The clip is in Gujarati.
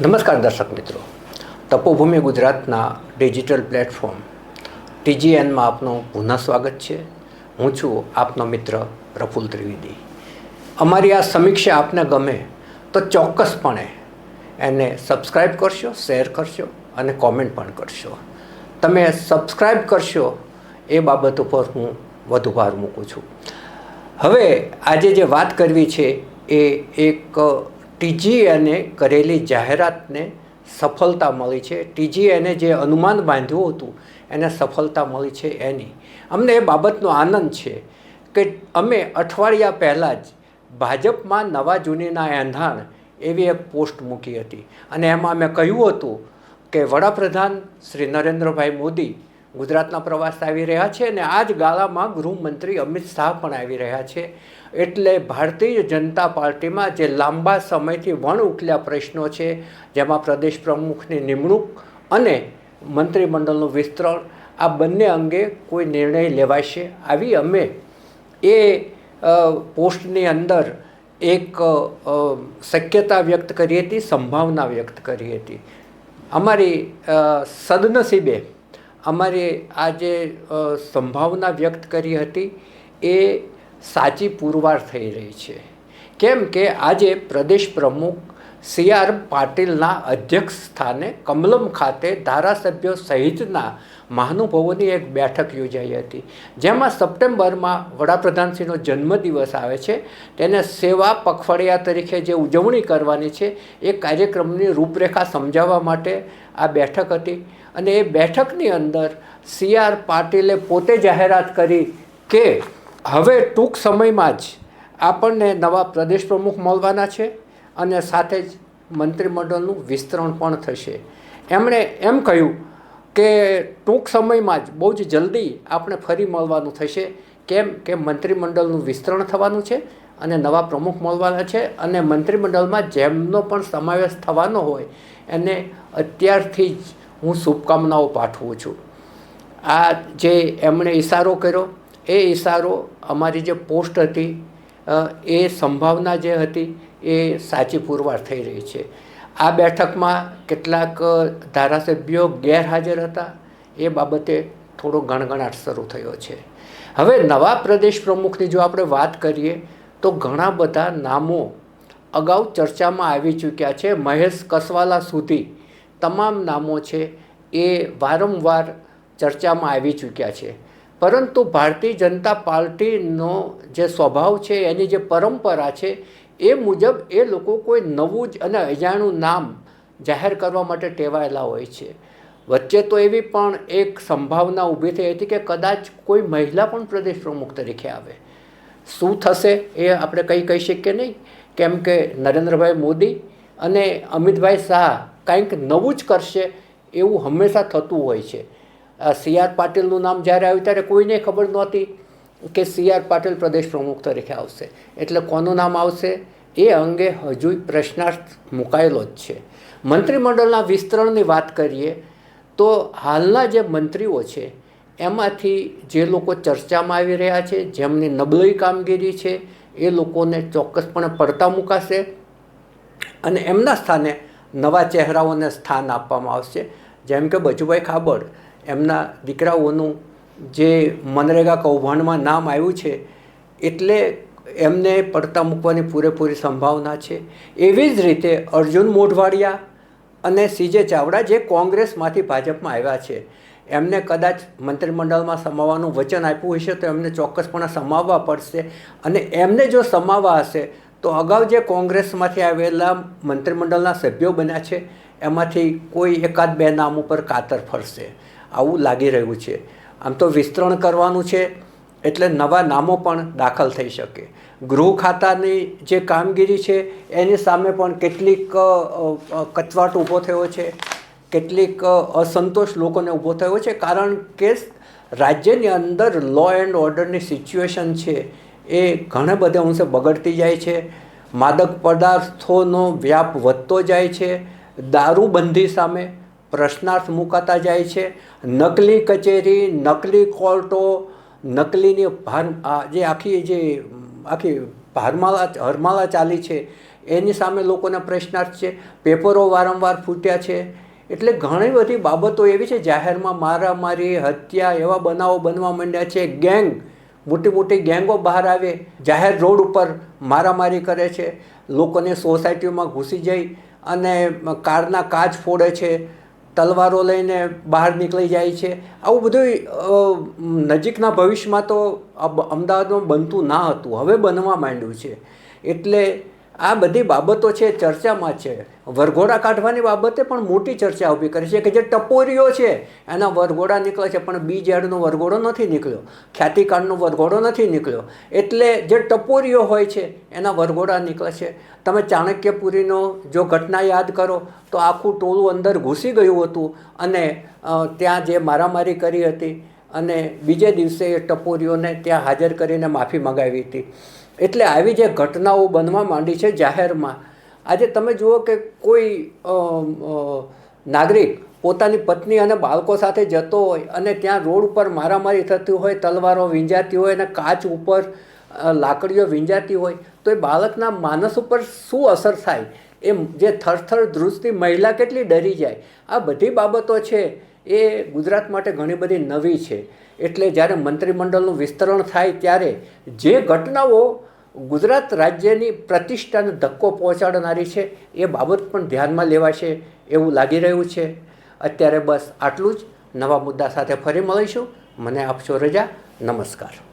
નમસ્કાર દર્શક મિત્રો. તપોભૂમિ ગુજરાતના ડિજિટલ પ્લેટફોર્મ ટીજીએનમાં આપનું પુનઃ સ્વાગત છે. હું છું આપનો મિત્ર પ્રફુલ ત્રિવેદી. અમારી આ સમીક્ષા આપને ગમે તો ચોક્કસપણે એને સબસ્ક્રાઈબ કરશો, શેર કરશો અને કોમેન્ટ પણ કરશો. તમે સબસ્ક્રાઈબ કરશો એ બાબત ઉપર હું વધુ ભાર મૂકું છું. હવે આજે જે વાત કરવી છે એ એક ટીજીએને કરેલી જાહેરાતને સફળતા મળી છે. ટીજીએને જે અનુમાન બાંધ્યું હતું, એને સફળતા મળી છે એની. અમને એ બાબતનો આનંદ છે કે અમે અઠવાડિયા પહેલાં જ ભાજપમાં નવા જૂનીના એંધાણ એવી એક પોસ્ટ મૂકી હતી. અને એમાં અમે કહ્યું હતું કે વડાપ્રધાન શ્રી નરેન્દ્રભાઈ મોદી ગુજરાતના પ્રવાસ આવી રહ્યા છે અને આ જ ગાળામાં ગૃહમંત્રી અમિત શાહ પણ આવી રહ્યા છે. એટલે ભારતીય જનતા પાર્ટીમાં જે લાંબા સમયથી વણ ઉકલ્યા પ્રશ્નો છે, જેમાં પ્રદેશ પ્રમુખની નિમણૂક અને મંત્રીમંડળનું વિસ્તરણ, આ બંને અંગે કોઈ નિર્ણય લેવાશે? આવી અમે એ પોસ્ટની અંદર એક શક્યતા વ્યક્ત કરી હતી, સંભાવના વ્યક્ત કરી હતી. અમારી સદનસીબે અમારી આ જે સંભાવના વ્યક્ત કરી હતી, એ સાચી પુરવાર થઈ રહી છે. કેમ કે આજે પ્રદેશ પ્રમુખ સી આર પાટીલના અધ્યક્ષ સ્થાને કમલમ ખાતે ધારાસભ્યો સહિતના મહાનુભાવોની એક બેઠક યોજાઈ હતી, જેમાં સપ્ટેમ્બરમાં વડાપ્રધાનશ્રીનો જન્મદિવસ આવે છે, તેને સેવા પખવાડિયા તરીકે જે ઉજવણી કરવાની છે, એ કાર્યક્રમની રૂપરેખા સમજાવવા માટે આ બેઠક હતી. અને એ બેઠકની અંદર સી આર પાટીલે પોતે જાહેરાત કરી કે હવે ટૂંક સમયમાં જ આપણને નવા પ્રદેશ પ્રમુખ મળવાના છે અને સાથે જ મંત્રીમંડળનું વિસ્તરણ પણ થશે. એમણે એમ કહ્યું કે ટૂંક સમયમાં જ બહુ જ જલ્દી આપણે ફરી મળવાનું થશે. કેમ કે મંત્રીમંડળનું વિસ્તરણ થવાનું છે અને નવા પ્રમુખ મળવાના છે અને મંત્રીમંડળમાં જેમનો પણ સમાવેશ થવાનો હોય એને અત્યારથી જ હું શુભકામનાઓ પાઠવું છું. આ જે એમણે ઈશારો કર્યો, એ ઈશારો અમારી જે પોસ્ટ હતી એ સંભાવના જે હતી, એ સાચી પુરવાર થઈ રહી છે. આ બેઠકમાં કેટલાક ધારાસભ્યો ગેરહાજર હતા, એ બાબતે થોડો ગણગણાટ શરૂ થયો છે. હવે નવા પ્રદેશ પ્રમુખની જો આપણે વાત કરીએ, તો ઘણા બધા નામો અગાઉ ચર્ચામાં આવી ચૂક્યા છે. મહેશ કસવાલા સુધી તમામ નામો છે એ વારંવાર ચર્ચામાં આવી ચૂક્યા છે. પરંતુ ભારતીય જનતા પાર્ટીનો જે સ્વભાવ છે, એની જે પરંપરા છે, એ મુજબ એ લોકો કોઈ નવું જ અને અજાણું નામ જાહેર કરવા માટે ટેવાયેલા હોય છે. વચ્ચે તો એવી પણ એક સંભાવના ઊભી થઈ હતી કે કદાચ કોઈ મહિલા પણ પ્રદેશ પ્રમુખ તરીકે આવે. શું થશે એ આપણે કંઈ કહી શકીએ નહીં. કેમ કે નરેન્દ્રભાઈ મોદી અને અમિતભાઈ શાહ કંઈક નવું જ કરશે એવું હંમેશા થતું હોય છે. સી આર પાટીલનું નામ જ્યારે આવ્યું ત્યારે કોઈને ખબર નહોતી કે સી આર પાટીલ પ્રદેશ પ્રમુખ તરીકે આવશે. એટલે કોનું નામ આવશે? એ અંગે હજુ પ્રશ્નાર્થ મુકાયેલો જ છે. મંત્રીમંડળના વિસ્તરણની વાત કરીએ તો હાલના જે મંત્રીઓ છે, એમાંથી જે લોકો ચર્ચામાં આવી રહ્યા છે, જેમની નબળી કામગીરી છે, એ લોકોને ચોક્કસપણે પડતા મુકાશે અને એમના સ્થાને નવા ચહેરાઓને સ્થાન આપવામાં આવશે. જેમ કે બચુભાઈ ખાબડ, એમના દીકરાઓનું જે મનરેગા કૌભાંડમાં નામ આવ્યું છે, એટલે એમને પડતા મૂકવાની પૂરેપૂરી સંભાવના છે. એવી જ રીતે અર્જુન મોઢવાડિયા અને સીજે ચાવડા જે કોંગ્રેસમાંથી ભાજપમાં આવ્યા છે, એમને કદાચ મંત્રીમંડળમાં સમાવવાનું વચન આપ્યું હશે તો એમને ચોક્કસપણે સમાવવા પડશે. અને એમને જો સમાવવા હશે તો અગાઉ જે કોંગ્રેસમાંથી આવેલા મંત્રીમંડળના સભ્યો બન્યા છે, એમાંથી કોઈ એકાદ બે નામ ઉપર કાતર ફરશે આવું લાગી રહ્યું છે. આમ તો વિસ્તરણ કરવાનું છે, એટલે નવા નામો પણ દાખલ થઈ શકે. ગૃહ ખાતાની જે કામગીરી છે, એની સામે પણ કેટલીક કચવાટ ઊભો થયો છે, કેટલીક અસંતોષ લોકોને ઊભો થયો છે, કારણ કે રાજ્યની અંદર લો એન્ડ ઓર્ડરની સિચ્યુએશન છે એ ઘણા બધા અંશે બગડતી જાય છે. માદક પદાર્થોનો વ્યાપ વધતો જાય છે. દારૂબંધી સામે પ્રશ્નાર્થ મુકાતા જાય છે. નકલી કચેરી, નકલી કોર્ટો, નકલીની ભાર જે આખી જે આખી ભારમાળા હરમાળા ચાલી છે, એની સામે લોકોના પ્રશ્નાર્થ છે. પેપરો વારંવાર ફૂટ્યા છે. એટલે ઘણી બધી બાબતો એવી છે. જાહેરમાં મારામારી, હત્યા એવા બનાવો બનવા માંડ્યા છે. ગેંગ મોટી મોટી ગેંગો બહાર આવે, જાહેર રોડ ઉપર મારામારી કરે છે, લોકોને સોસાયટીઓમાં ઘૂસી જઈ અને કારના કાચ ફોડે છે, તલવારો લઈને બહાર નીકળી જાય છે. આવું બધું નજીકના ભવિષ્યમાં તો અમદાવાદમાં બનતું ના હતું. હવે બનવા માંડ્યું છે. એટલે આ બધી બાબતો છે, ચર્ચામાં છે. વરઘોડા કાઢવાની બાબતે પણ મોટી ચર્ચા ઊભી કરી છે કે જે ટપોરીઓ છે, એના વરઘોડા નીકળે છે, પણ બી ઝેડનો વરઘોડો નથી નીકળ્યો. ખ્યાતિકાળનો વરઘોડો નથી નીકળ્યો. એટલે જે ટપોરીઓ હોય છે, એના વરઘોડા નીકળે છે. તમે ચાણક્યપુરીનો જો ઘટના યાદ કરો, તો આખું ટોળું અંદર ઘૂસી ગયું હતું અને ત્યાં જે મારામારી કરી હતી અને બીજે દિવસે એ ટપોરીઓને ત્યાં હાજર કરીને માફી મંગાવી હતી. એટલે આવી જે ઘટનાઓ બનવા માંડી છે જાહેરમાં, આજે તમે જુઓ કે કોઈ નાગરિક પોતાની પત્ની અને બાળકો સાથે જતો હોય અને ત્યાં રોડ ઉપર મારામારી થતી હોય, તલવારો વીંજાતી હોય અને કાચ ઉપર લાકડીઓ વીંજાતી હોય, તો એ બાળકના માનસ ઉપર શું અસર થાય? એ જે થરથર ધ્રુજતી મહિલા કેટલી ડરી જાય? આ બધી બાબતો છે એ ગુજરાત માટે ઘણી બધી નવી છે. એટલે જ્યારે મંત્રીમંડળનું વિસ્તરણ થાય ત્યારે જે ઘટનાઓ ગુજરાત રાજ્યની પ્રતિષ્ઠાને ધક્કો પહોંચાડનારી છે, એ બાબત પણ ધ્યાનમાં લેવાશે એવું લાગી રહ્યું છે. અત્યારે બસ આટલું જ. નવા મુદ્દા સાથે ફરી મળીશું. મને આપશો રજા. નમસ્કાર.